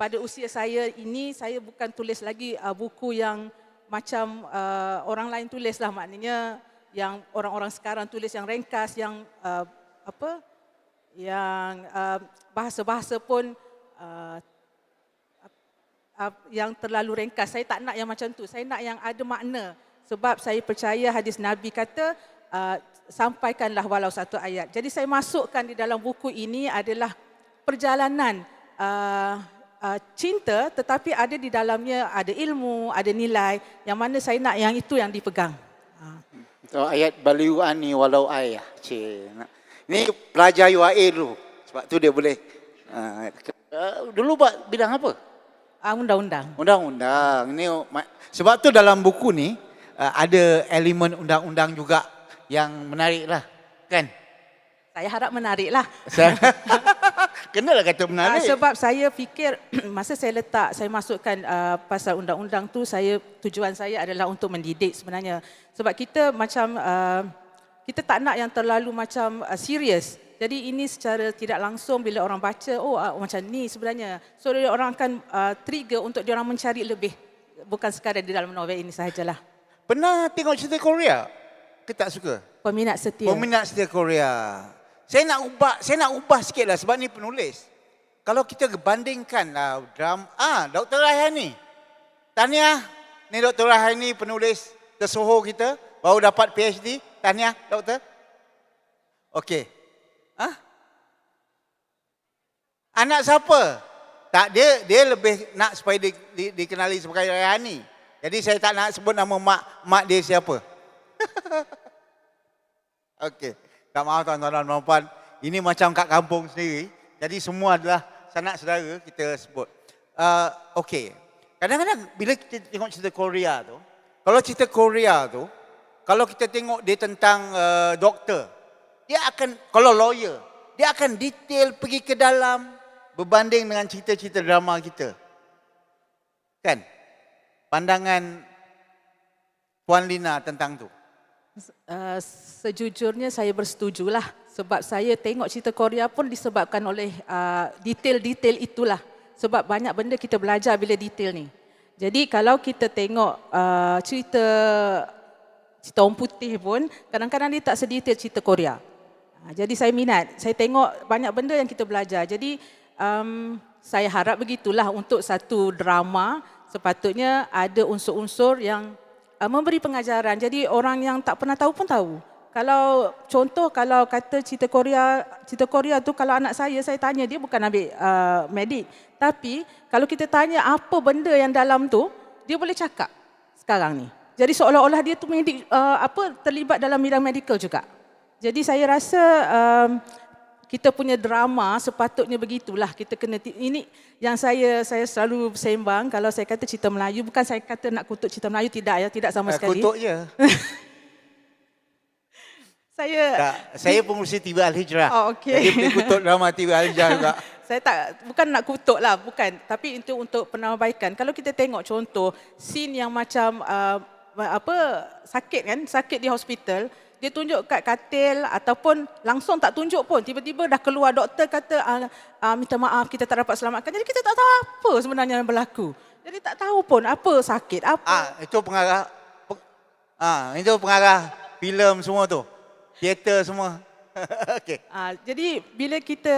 pada usia saya ini saya bukan tulis lagi uh, buku yang macam uh, orang lain tulis lah maknanya yang orang-orang sekarang tulis yang ringkas yang uh, apa yang uh, bahasa-bahasa pun uh, uh, yang terlalu ringkas. Saya tak nak yang macam tu. Saya nak yang ada makna. Sebab saya percaya hadis Nabi kata uh, sampaikanlah walau satu ayat. Jadi saya masukkan di dalam buku ini adalah perjalanan uh, uh, cinta tetapi ada di dalamnya ada ilmu, ada nilai yang mana saya nak yang itu yang dipegang. Uh. So, ayat baliuani walau ayah. Cik. Ini pelajar UAE dulu. Sebab tu dia boleh. Uh, dulu buat bidang apa? Uh, undang-undang. Undang-undang. Ma- sebab tu dalam buku ni uh, ada elemen undang-undang juga yang menarik lah. Kan? Saya harap menarik lah. Kenalah kata Uh, menarik. sebab saya fikir masa saya letak, saya masukkan uh, pasal undang-undang tu, saya tujuan saya adalah untuk mendidik sebenarnya. Sebab kita macam uh, kita tak nak yang terlalu macam uh, serius. Jadi ini secara tidak langsung bila orang baca, oh uh, macam ni sebenarnya. So dia orang akan uh, trigger untuk dia orang mencari lebih. Bukan sekadar di dalam novel ini sahajalah. Pernah tengok cerita Korea? Ke tak suka? Peminat setia. Peminat setia Korea. Saya nak ubah, saya nak ubah sikit lah sebab ni penulis. Kalau kita bandingkan lah drama, ah Dr. Raihani. Tahniah, ni Dr. Raihani penulis tersohor kita, baru dapat PhD. Tahniah, doktor. Okey. Ah? Anak siapa? Tak dia dia lebih nak supaya di, di, dikenali sebagai Raihani. Jadi saya tak nak sebut nama mak mak dia siapa. Okey. Tak maaf tuan-tuan dan puan Ini macam kat kampung sendiri. Jadi semua adalah sanak saudara kita sebut. Uh, Okey. Kadang-kadang bila kita tengok cerita Korea tu, kalau cerita Korea tu, kalau kita tengok dia tentang uh, doktor, dia akan, kalau lawyer, dia akan detail pergi ke dalam berbanding dengan cerita-cerita drama kita. Kan? Pandangan Puan Lina tentang tu. Uh, sejujurnya saya bersetujulah sebab saya tengok cerita Korea pun disebabkan oleh uh, detail-detail itulah sebab banyak benda kita belajar bila detail ni. Jadi kalau kita tengok uh, cerita cerita orang putih pun kadang-kadang dia tak sedetail cerita Korea. Uh, jadi saya minat, saya tengok banyak benda yang kita belajar. Jadi um, saya harap begitulah untuk satu drama sepatutnya ada unsur-unsur yang uh, memberi pengajaran. Jadi orang yang tak pernah tahu pun tahu. Kalau contoh kalau kata cerita Korea, cerita Korea tu kalau anak saya saya tanya dia bukan ambil uh, medik. Tapi kalau kita tanya apa benda yang dalam tu, dia boleh cakap sekarang ni. Jadi seolah-olah dia tu medik uh, apa terlibat dalam bidang medical juga. Jadi saya rasa um, kita punya drama sepatutnya begitulah kita kena ini yang saya saya selalu sembang kalau saya kata cerita Melayu bukan saya kata nak kutuk cerita Melayu tidak ya tidak sama Eh, sekali. kutuk je. Saya Tak, saya pengurusi TV Al-Hijrah. Oh, okey. Jadi kutuk drama TV Al-Hijrah juga. saya tak bukan nak kutuk lah bukan tapi itu untuk penambahbaikan kalau kita tengok contoh scene yang macam uh, apa sakit kan sakit di hospital dia tunjuk kat katil ataupun langsung tak tunjuk pun tiba-tiba dah keluar doktor kata uh, uh, minta maaf kita tak dapat selamatkan jadi kita tak tahu apa sebenarnya yang berlaku jadi tak tahu pun apa sakit apa Ah, itu pengarah pe- ah, itu pengarah filem semua tu. Teater semua. Okey. Uh, jadi bila kita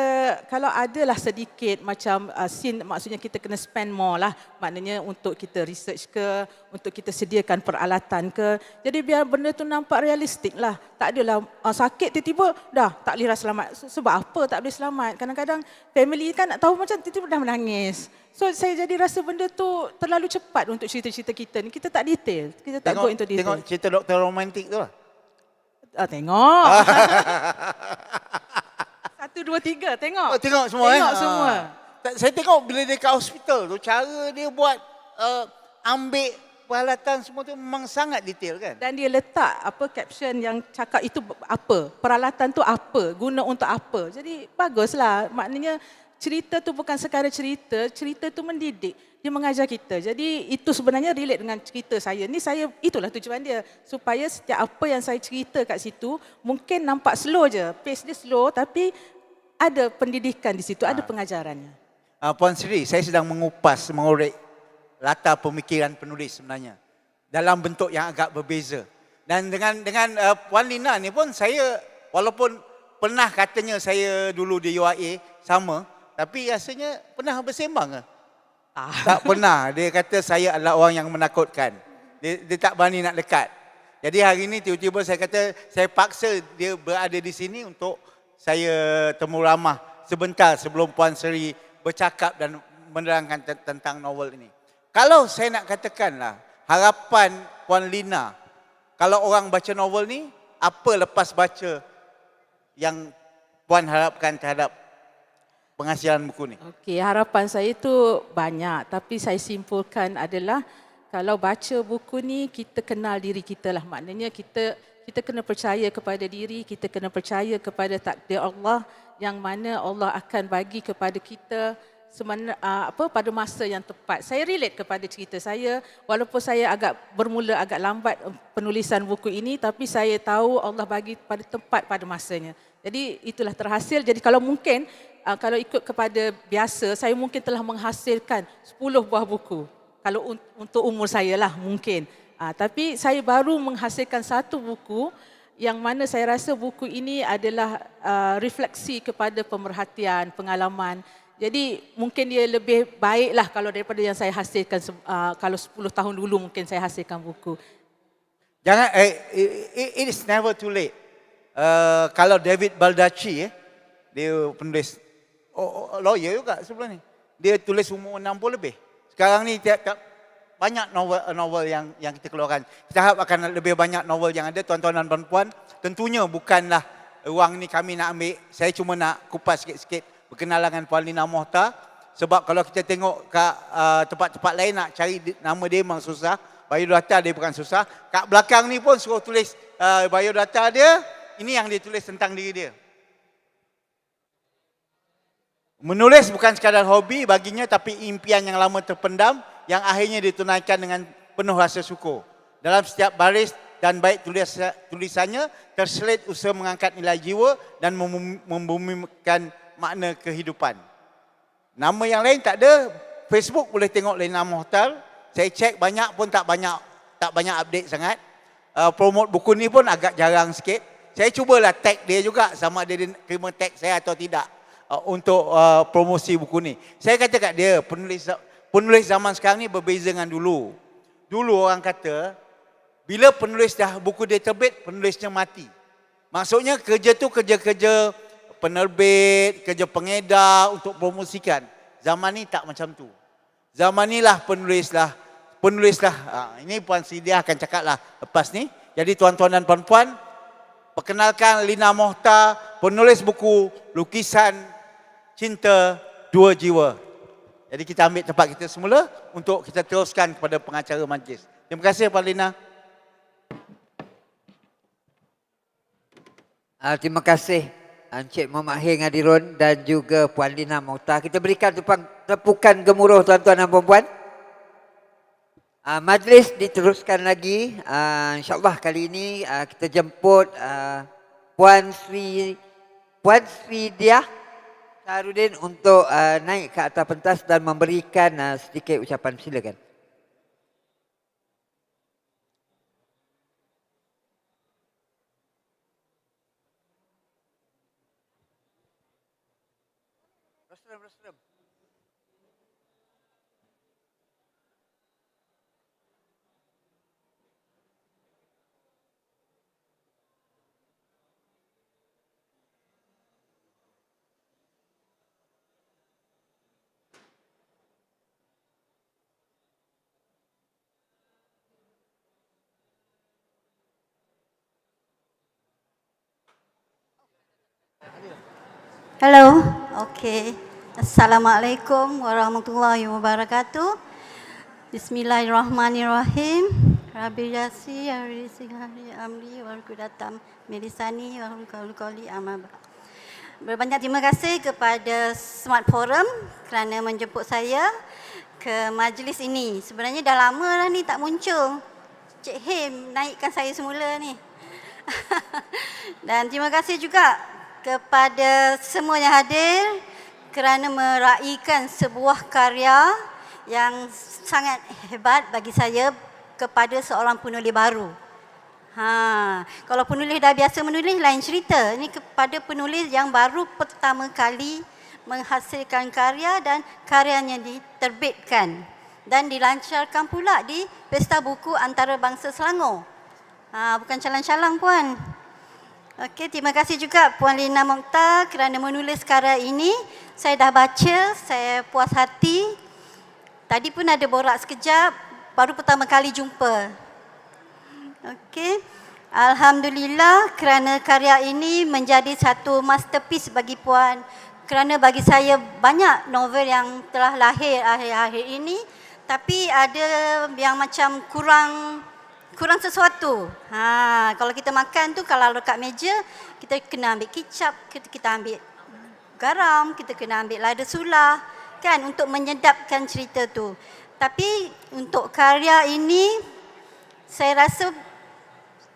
kalau adalah sedikit macam uh, scene maksudnya kita kena spend more lah. Maknanya untuk kita research ke untuk kita sediakan peralatan ke. Jadi biar benda tu nampak realistik lah. Tak adalah uh, sakit tiba-tiba dah tak boleh lah selamat. Se- sebab apa tak boleh selamat? Kadang-kadang family kan nak tahu macam tiba-tiba dah menangis. So saya jadi rasa benda tu terlalu cepat untuk cerita-cerita kita ni. Kita tak detail. Kita tak Tengok, go into detail. tengok cerita doktor romantik tu lah. Ah, tengok satu dua tiga tengok Oh, tengok semua eh. tengok semua Ah. Tak, Saya tengok bila dia kat hospital tu cara dia buat uh, ambil peralatan semua tu memang sangat detail kan. Dan dia letak apa caption yang cakap itu apa, peralatan tu apa, guna untuk apa. Jadi baguslah. Maknanya cerita tu bukan sekadar cerita, cerita tu mendidik. Dia mengajar kita. Jadi itu sebenarnya relate dengan cerita saya. Ni saya itulah tujuan dia supaya setiap apa yang saya cerita kat situ mungkin nampak slow je, pace dia slow tapi ada pendidikan di situ, ada pengajarannya. uh, Puan Sri, saya sedang mengupas, mengorek latar pemikiran penulis sebenarnya dalam bentuk yang agak berbeza. Dan dengan dengan uh, Puan Lina ni pun saya walaupun pernah katanya saya dulu di UIA sama, tapi rasanya pernah bersembang ke? Ah. Tak pernah. Dia kata saya adalah orang yang menakutkan. Dia, dia tak berani nak dekat. Jadi hari ini tiba-tiba saya kata saya paksa dia berada di sini untuk saya temu ramah sebentar sebelum Puan Seri bercakap dan menerangkan te- tentang novel ini. Kalau saya nak katakanlah harapan Puan Lina kalau orang baca novel ni apa lepas baca yang Puan harapkan terhadap penghasilan buku ni? Okey, harapan saya itu banyak tapi saya simpulkan adalah kalau baca buku ni kita kenal diri kita lah. Maknanya kita kita kena percaya kepada diri, kita kena percaya kepada takdir Allah yang mana Allah akan bagi kepada kita semana, uh, apa pada masa yang tepat. Saya relate kepada cerita saya walaupun saya agak bermula agak lambat uh, penulisan buku ini tapi saya tahu Allah bagi pada tepat pada masanya. Jadi itulah terhasil. Jadi kalau mungkin uh, kalau ikut kepada biasa saya mungkin telah menghasilkan 10 buah buku. Kalau un- untuk umur saya lah mungkin. Uh, tapi saya baru menghasilkan satu buku yang mana saya rasa buku ini adalah uh, refleksi kepada pemerhatian, pengalaman. Jadi mungkin dia lebih baiklah kalau daripada yang saya hasilkan kalau 10 tahun dulu mungkin saya hasilkan buku. Jangan eh, it is never too late. Uh, kalau David Baldacci eh, dia penulis oh, oh, lawyer juga sebelum ni. Dia tulis umur 60 lebih. Sekarang ni tiap, tiap banyak novel novel yang yang kita keluarkan. Kita harap akan lebih banyak novel yang ada tuan-tuan dan puan-puan. Tentunya bukanlah ruang ni kami nak ambil. Saya cuma nak kupas sikit-sikit berkenalan dengan Puan Lina Mohta. Sebab kalau kita tengok kat uh, tempat-tempat lain nak cari nama dia memang susah. Biodata dia bukan susah. Kat belakang ni pun suruh tulis uh, biodata dia. Ini yang dia tulis tentang diri dia. Menulis bukan sekadar hobi baginya tapi impian yang lama terpendam yang akhirnya ditunaikan dengan penuh rasa syukur. Dalam setiap baris dan baik tulis, tulisannya terselit usaha mengangkat nilai jiwa dan mem- membumikan makna kehidupan. Nama yang lain tak ada. Facebook boleh tengok Lena Mohtar. Saya cek banyak pun tak banyak tak banyak update sangat. Uh, promote buku ni pun agak jarang sikit. Saya cubalah tag dia juga sama ada dia terima tag saya atau tidak uh, untuk uh, promosi buku ni. Saya kata kat dia penulis penulis zaman sekarang ni berbeza dengan dulu. Dulu orang kata bila penulis dah buku dia terbit penulisnya mati. Maksudnya kerja tu kerja-kerja penerbit, kerja pengedar untuk promosikan. Zaman ni tak macam tu. Zaman ni lah penulis lah. Penulis lah. Ha, ini Puan Sidia akan cakap lah lepas ni. Jadi tuan-tuan dan puan-puan, perkenalkan Lina Mohta, penulis buku Lukisan Cinta Dua Jiwa. Jadi kita ambil tempat kita semula untuk kita teruskan kepada pengacara majlis. Terima kasih Puan Lina. Uh, terima kasih Encik Muhammad Heng Adirun dan juga Puan Lina Mauta. Kita berikan tepukan gemuruh tuan-tuan dan puan-puan. Uh, majlis diteruskan lagi. Uh, InsyaAllah kali ini uh, kita jemput uh, Puan Sri Puan Sri Diah Sarudin untuk uh, naik ke atas pentas dan memberikan uh, sedikit ucapan. Silakan. Hello. Okey. Assalamualaikum warahmatullahi wabarakatuh. Bismillahirrahmanirrahim. Rabbi yasi hari sihari amri warkudatam milisani warukali amab. Berbanyak terima kasih kepada Smart Forum kerana menjemput saya ke majlis ini. Sebenarnya dah lama dah ni tak muncul. Cik Him naikkan saya semula ni. Dan terima kasih juga kepada semua yang hadir, kerana meraihkan sebuah karya yang sangat hebat bagi saya kepada seorang penulis baru. Ha, kalau penulis dah biasa menulis lain cerita. Ini kepada penulis yang baru pertama kali menghasilkan karya dan karyanya diterbitkan dan dilancarkan pula di Pesta Buku Antarabangsa Selangor. Ha, bukan calang-calang puan. Okey, terima kasih juga Puan Lina Mokhtar kerana menulis karya ini. Saya dah baca, saya puas hati. Tadi pun ada borak sekejap, baru pertama kali jumpa. Okey. Alhamdulillah kerana karya ini menjadi satu masterpiece bagi puan. Kerana bagi saya banyak novel yang telah lahir akhir-akhir ini tapi ada yang macam kurang kurang sesuatu. Ha, kalau kita makan tu kalau dekat meja kita kena ambil kicap, kita, kita ambil garam, kita kena ambil lada sulah kan untuk menyedapkan cerita tu. Tapi untuk karya ini saya rasa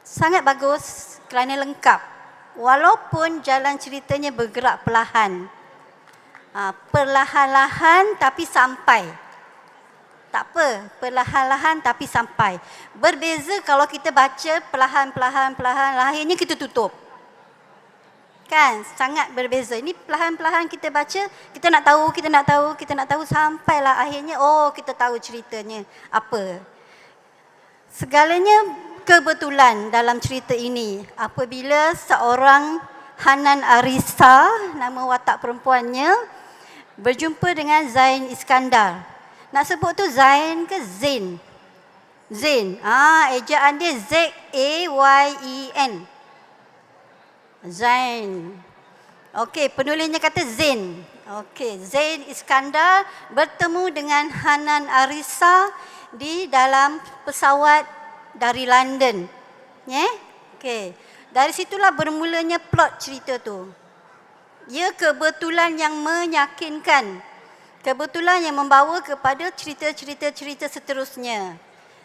sangat bagus kerana lengkap. Walaupun jalan ceritanya bergerak perlahan. Ha, perlahan-lahan tapi sampai. Tak apa, perlahan-lahan tapi sampai. Berbeza kalau kita baca perlahan-perlahan, perlahan, akhirnya kita tutup. Kan, sangat berbeza. Ini perlahan-perlahan kita baca, kita nak tahu, kita nak tahu, kita nak tahu sampailah akhirnya, oh kita tahu ceritanya apa. Segalanya kebetulan dalam cerita ini. Apabila seorang Hanan Arisa, nama watak perempuannya, berjumpa dengan Zain Iskandar. Nak sebut tu Zain ke Zain? Zain. Ah, ejaan dia Z A Y E N. Zain. Okey, penulisnya kata Zain. Okey, Zain Iskandar bertemu dengan Hanan Arisa di dalam pesawat dari London. Ya? Yeah? Okey. Dari situlah bermulanya plot cerita tu. Ia kebetulan yang meyakinkan kebetulan yang membawa kepada cerita-cerita-cerita seterusnya.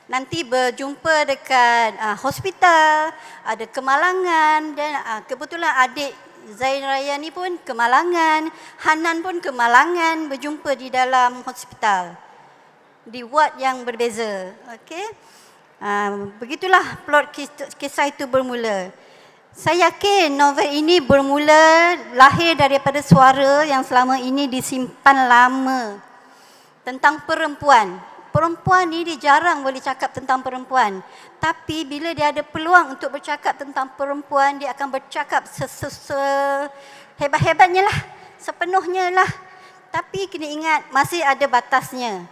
Nanti berjumpa dekat uh, hospital, ada kemalangan dan uh, kebetulan adik Zain Raya ni pun kemalangan, Hanan pun kemalangan berjumpa di dalam hospital. Di ward yang berbeza. Okey. Uh, begitulah plot kisah itu bermula. Saya yakin novel ini bermula lahir daripada suara yang selama ini disimpan lama tentang perempuan. Perempuan ni dia jarang boleh cakap tentang perempuan. Tapi bila dia ada peluang untuk bercakap tentang perempuan, dia akan bercakap sehebat-hebatnya lah, sepenuhnya lah. Tapi kena ingat masih ada batasnya.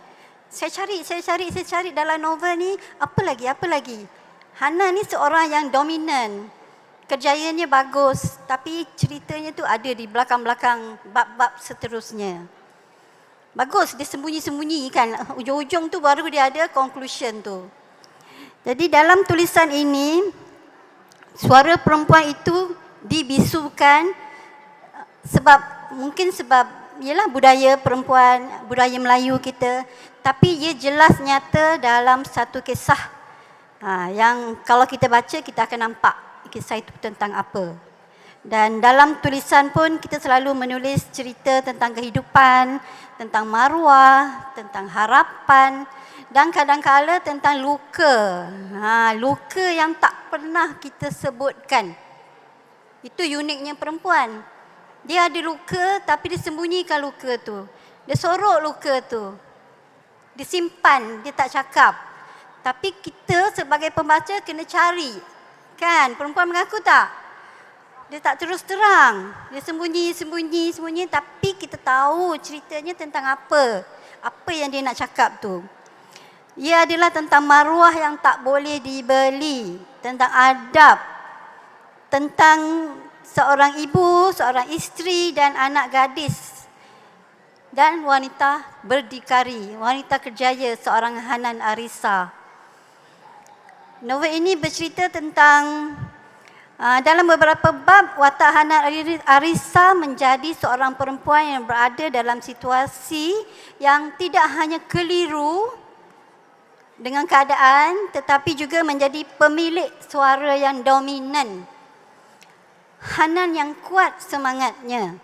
Saya cari, saya cari, saya cari dalam novel ni apa lagi, apa lagi. Hana ni seorang yang dominan, kerjayanya bagus tapi ceritanya tu ada di belakang-belakang bab-bab seterusnya. Bagus dia sembunyi-sembunyi kan ujung-ujung tu baru dia ada conclusion tu. Jadi dalam tulisan ini suara perempuan itu dibisukan sebab mungkin sebab ialah budaya perempuan, budaya Melayu kita tapi ia jelas nyata dalam satu kisah ha, yang kalau kita baca kita akan nampak kisah itu tentang apa. Dan dalam tulisan pun kita selalu menulis cerita tentang kehidupan, tentang maruah, tentang harapan dan kadang-kala tentang luka. Ha, luka yang tak pernah kita sebutkan. Itu uniknya perempuan. Dia ada luka tapi dia sembunyikan luka tu. Dia sorok luka tu. Dia simpan, dia tak cakap. Tapi kita sebagai pembaca kena cari Kan? Perempuan mengaku tak? Dia tak terus terang. Dia sembunyi, sembunyi, sembunyi. Tapi kita tahu ceritanya tentang apa. Apa yang dia nak cakap tu. Ia adalah tentang maruah yang tak boleh dibeli. Tentang adab. Tentang seorang ibu, seorang isteri dan anak gadis. Dan wanita berdikari. Wanita kerjaya seorang Hanan Arisa. Novel ini bercerita tentang uh, dalam beberapa bab watak Hana Arisa menjadi seorang perempuan yang berada dalam situasi yang tidak hanya keliru dengan keadaan tetapi juga menjadi pemilik suara yang dominan. Hanan yang kuat semangatnya.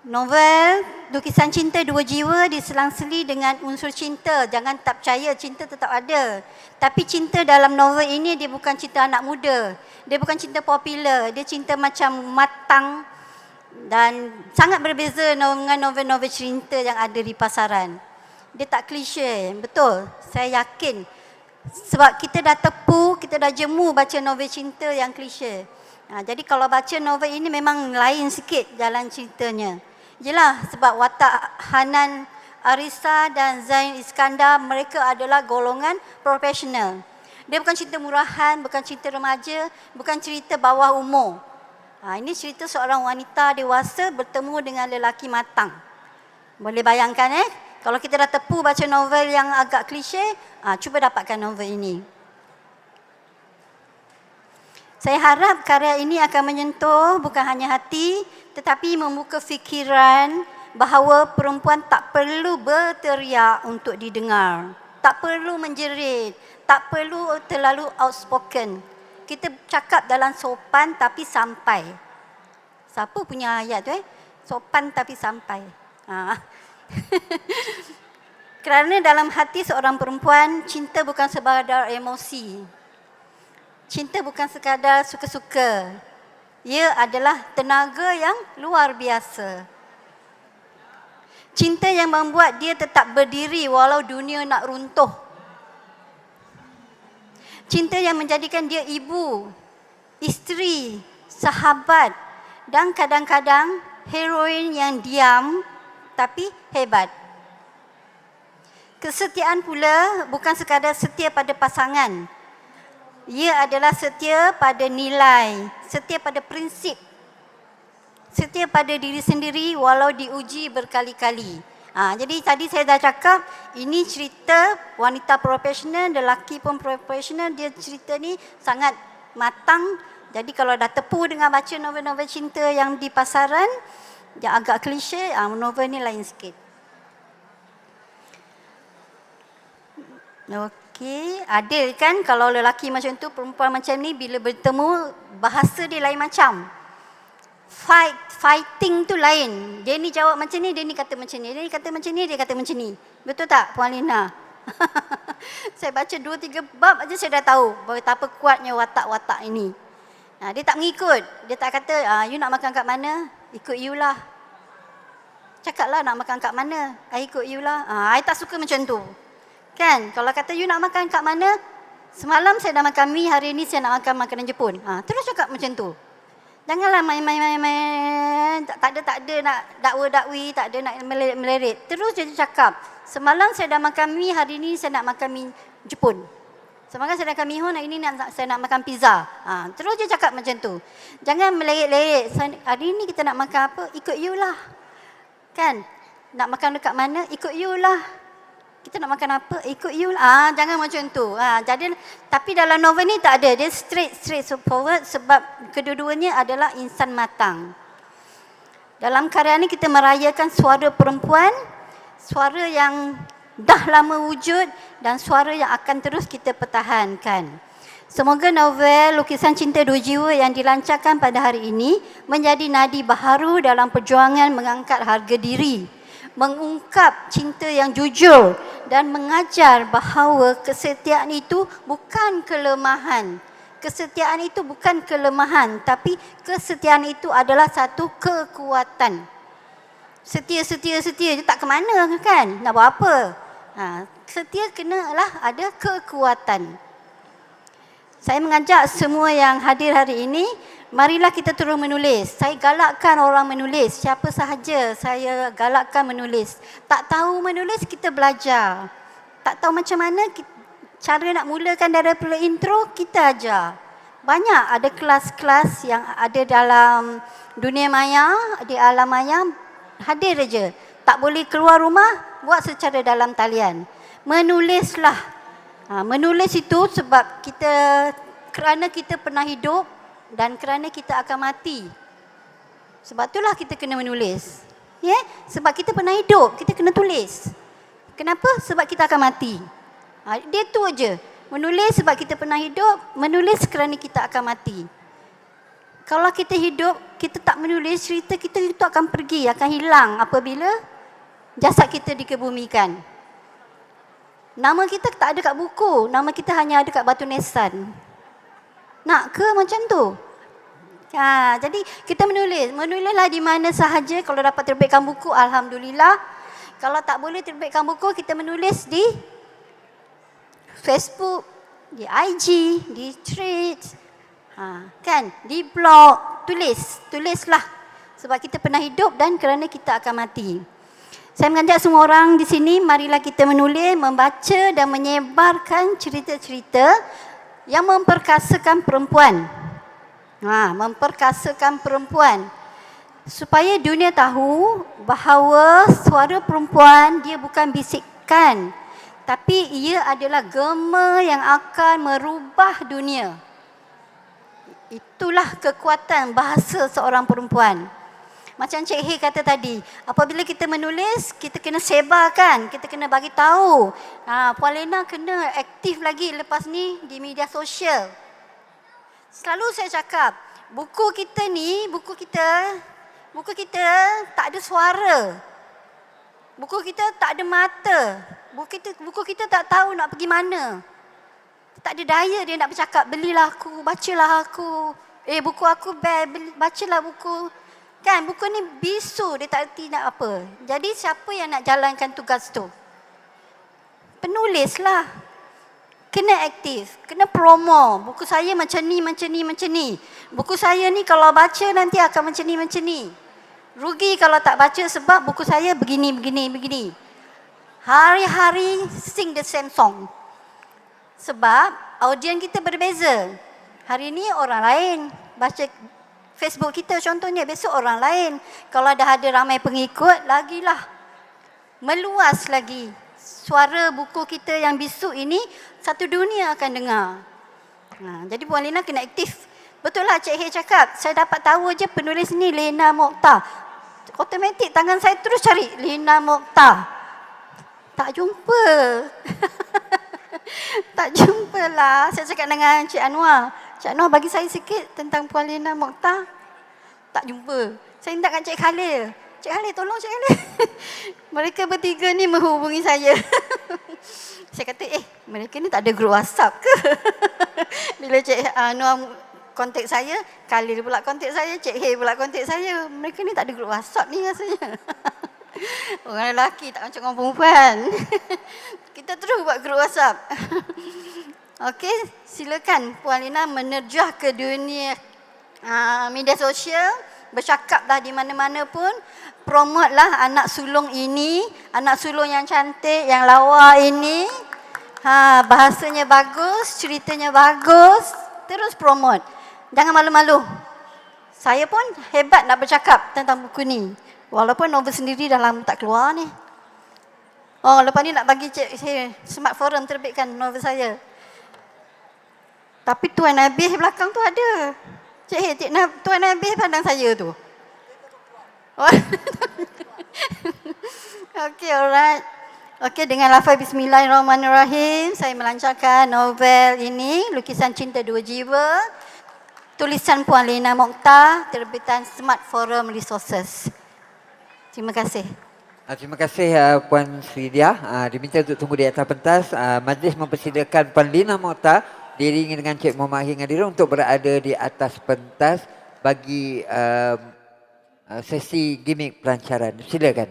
Novel Lukisan Cinta Dua Jiwa diselang-seli dengan unsur cinta. Jangan tak percaya, cinta tetap ada. Tapi cinta dalam novel ini dia bukan cinta anak muda. Dia bukan cinta popular. Dia cinta macam matang dan sangat berbeza dengan novel-novel cinta yang ada di pasaran. Dia tak klise, betul. Saya yakin. Sebab kita dah tepu, kita dah jemu baca novel cinta yang klise. Ha, jadi kalau baca novel ini memang lain sikit jalan ceritanya. Yelah sebab watak Hanan Arisa dan Zain Iskandar mereka adalah golongan profesional. Dia bukan cerita murahan, bukan cerita remaja, bukan cerita bawah umur. Ha, ini cerita seorang wanita dewasa bertemu dengan lelaki matang. Boleh bayangkan eh? Kalau kita dah tepu baca novel yang agak klise, ha, cuba dapatkan novel ini. Saya harap karya ini akan menyentuh bukan hanya hati tetapi membuka fikiran bahawa perempuan tak perlu berteriak untuk didengar. Tak perlu menjerit, tak perlu terlalu outspoken. Kita cakap dalam sopan tapi sampai. Siapa punya ayat tu eh? Sopan tapi sampai. Ha. Kerana dalam hati seorang perempuan, cinta bukan sekadar emosi. Cinta bukan sekadar suka-suka. Ia adalah tenaga yang luar biasa. Cinta yang membuat dia tetap berdiri walau dunia nak runtuh. Cinta yang menjadikan dia ibu, isteri, sahabat dan kadang-kadang heroin yang diam tapi hebat. Kesetiaan pula bukan sekadar setia pada pasangan. Ia adalah setia pada nilai, setia pada prinsip. Setia pada diri sendiri walau diuji berkali-kali. Ha, jadi tadi saya dah cakap ini cerita wanita profesional, lelaki pun profesional, dia cerita ni sangat matang. Jadi kalau dah tepu dengan baca novel-novel cinta yang di pasaran, yang agak klise, ha, novel ni lain sikit. Okey, adil kan kalau lelaki macam tu, perempuan macam ni bila bertemu bahasa dia lain macam. Fight, fighting tu lain. Dia ni jawab macam ni, dia ni kata macam ni. Dia ni kata macam ni, dia kata macam ni. Betul tak Puan Lina? saya baca dua tiga bab aja saya dah tahu betapa kuatnya watak-watak ini. Ha, dia tak mengikut. Dia tak kata, ah, you nak makan kat mana? Ikut you lah. Cakaplah nak makan kat mana? I ikut you lah. Ah, I tak suka macam tu. Kan? Kalau kata you nak makan kat mana? Semalam saya dah makan mie, hari ini saya nak makan makanan Jepun. Ha, terus cakap macam tu. Janganlah main-main-main. Tak, tak ada tak ada nak dakwa-dakwi, tak ada nak melerit. Terus je cakap. Semalam saya dah makan mie, hari ini saya nak makan mie Jepun. Semalam saya dah makan mie hari ini nak, saya nak makan pizza. Ha, terus je cakap macam tu. Jangan melerit-lerit. Hari ini kita nak makan apa? Ikut you lah. Kan? Nak makan dekat mana? Ikut you lah kita nak makan apa ikut you lah. Ah, jangan macam tu. Ah, jadi tapi dalam novel ni tak ada. Dia straight straight forward sebab kedua-duanya adalah insan matang. Dalam karya ni kita merayakan suara perempuan suara yang dah lama wujud dan suara yang akan terus kita pertahankan. Semoga novel lukisan cinta dua jiwa yang dilancarkan pada hari ini menjadi nadi baharu dalam perjuangan mengangkat harga diri mengungkap cinta yang jujur dan mengajar bahawa kesetiaan itu bukan kelemahan. Kesetiaan itu bukan kelemahan tapi kesetiaan itu adalah satu kekuatan. Setia, setia, setia je tak ke mana kan? Nak buat apa? Ha, setia kenalah ada kekuatan. Saya mengajak semua yang hadir hari ini marilah kita terus menulis. Saya galakkan orang menulis. Siapa sahaja saya galakkan menulis. Tak tahu menulis, kita belajar. Tak tahu macam mana cara nak mulakan daripada intro, kita ajar. Banyak ada kelas-kelas yang ada dalam dunia maya, di alam maya, hadir saja. Tak boleh keluar rumah, buat secara dalam talian. Menulislah. Ha, menulis itu sebab kita, kerana kita pernah hidup, dan kerana kita akan mati. Sebab itulah kita kena menulis. Ya? Yeah? Sebab kita pernah hidup, kita kena tulis. Kenapa? Sebab kita akan mati. Ha, dia tu aja. Menulis sebab kita pernah hidup, menulis kerana kita akan mati. Kalau kita hidup, kita tak menulis, cerita kita itu akan pergi, akan hilang apabila jasad kita dikebumikan. Nama kita tak ada kat buku, nama kita hanya ada kat batu nisan. Nak ke macam tu? Ha, jadi kita menulis. Menulislah di mana sahaja kalau dapat terbitkan buku, Alhamdulillah. Kalau tak boleh terbitkan buku, kita menulis di Facebook, di IG, di Threads, ha, kan? Di blog, tulis, tulislah. Sebab kita pernah hidup dan kerana kita akan mati. Saya mengajak semua orang di sini, marilah kita menulis, membaca dan menyebarkan cerita-cerita yang memperkasakan perempuan. Ha, memperkasakan perempuan. Supaya dunia tahu bahawa suara perempuan dia bukan bisikan. Tapi ia adalah gema yang akan merubah dunia. Itulah kekuatan bahasa seorang perempuan. Macam Cik Hei kata tadi, apabila kita menulis, kita kena sebarkan, kita kena bagi tahu. Ha, Puan Lena kena aktif lagi lepas ni di media sosial. Selalu saya cakap, buku kita ni, buku kita, buku kita tak ada suara. Buku kita tak ada mata. Buku kita, buku kita tak tahu nak pergi mana. Tak ada daya dia nak bercakap, belilah aku, bacalah aku. Eh buku aku beli, bacalah buku. Kan buku ni bisu, dia tak erti nak apa. Jadi siapa yang nak jalankan tugas tu? Penulislah. Kena aktif, kena promo. Buku saya macam ni, macam ni, macam ni. Buku saya ni kalau baca nanti akan macam ni, macam ni. Rugi kalau tak baca sebab buku saya begini, begini, begini. Hari-hari sing the same song. Sebab audien kita berbeza. Hari ni orang lain baca Facebook kita contohnya, besok orang lain. Kalau dah ada ramai pengikut, lagilah meluas lagi. Suara buku kita yang bisu ini, satu dunia akan dengar. Ha, jadi Puan Lina kena aktif. Betul lah Cik Hei cakap, saya dapat tahu je penulis ni Lena Mokhtar. Automatik tangan saya terus cari Lena Mokhtar. Tak jumpa. tak jumpa lah. Saya cakap dengan Cik Anwar. Cik Anwar bagi saya sikit tentang Puan Lena Mokhtar. Tak jumpa. Saya minta dengan Cik Khalil. Cik Khalil tolong Cik Khalil. mereka bertiga ni menghubungi saya. saya kata eh mereka ni tak ada grup WhatsApp ke? Bila Cik Anwar kontak saya, Khalil pula kontak saya, Cik Hei pula kontak saya. Mereka ni tak ada grup WhatsApp ni rasanya. Orang lelaki tak macam orang perempuan. Kita terus buat grup WhatsApp. Okey, silakan Puan Lina menerjah ke dunia uh, media sosial, bercakaplah di mana-mana pun, promotelah anak sulung ini, anak sulung yang cantik, yang lawa ini. Ha, bahasanya bagus, ceritanya bagus, terus promote. Jangan malu-malu. Saya pun hebat nak bercakap tentang buku ni. Walaupun novel sendiri dah lama tak keluar ni. Oh, lepas ni nak bagi cik hey, Smart Forum terbitkan novel saya. Tapi Tuan Nabi belakang tu ada. Cik Hei, Cik Tuan Nabi pandang saya tu. Okey, alright. Okey, dengan lafaz Bismillahirrahmanirrahim, saya melancarkan novel ini, Lukisan Cinta Dua Jiwa, tulisan Puan Lena Mokhtar, terbitan Smart Forum Resources. Terima kasih. Uh, terima kasih uh, Puan Sridia. Uh, diminta untuk tunggu di atas pentas. Uh, majlis mempersilakan Puan Lina Mota diiringi dengan Cik Muhammad Ahir Ngadirun untuk berada di atas pentas bagi uh, uh, sesi gimmick pelancaran. Silakan.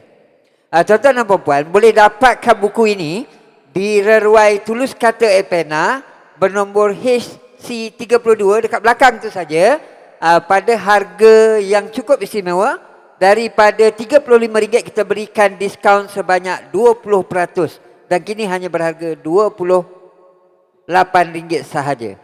Uh, tuan-tuan dan puan boleh dapatkan buku ini di Reruai Tulus Kata Epena bernombor HC32 dekat belakang tu saja uh, pada harga yang cukup istimewa daripada RM35 kita berikan diskaun sebanyak 20% dan kini hanya berharga RM28 sahaja.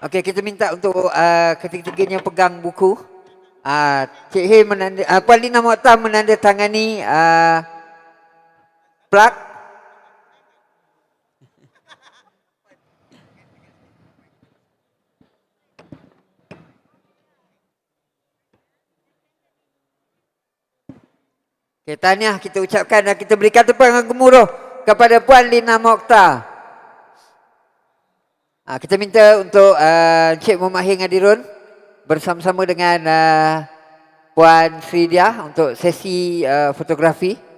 Okey, kita minta untuk uh, ketiga-tiganya pegang buku. Ah, Cik Hei menanda, ah, Puan Lina Mokhtar menandatangani ah, plak Okay, tahniah kita ucapkan dan kita berikan tepuk yang gemuruh kepada Puan Lina Mokhtar. Ah, kita minta untuk uh, Encik Muhammad Heng Adirun bersama-sama dengan uh, Puan Sri Dia untuk sesi uh, fotografi.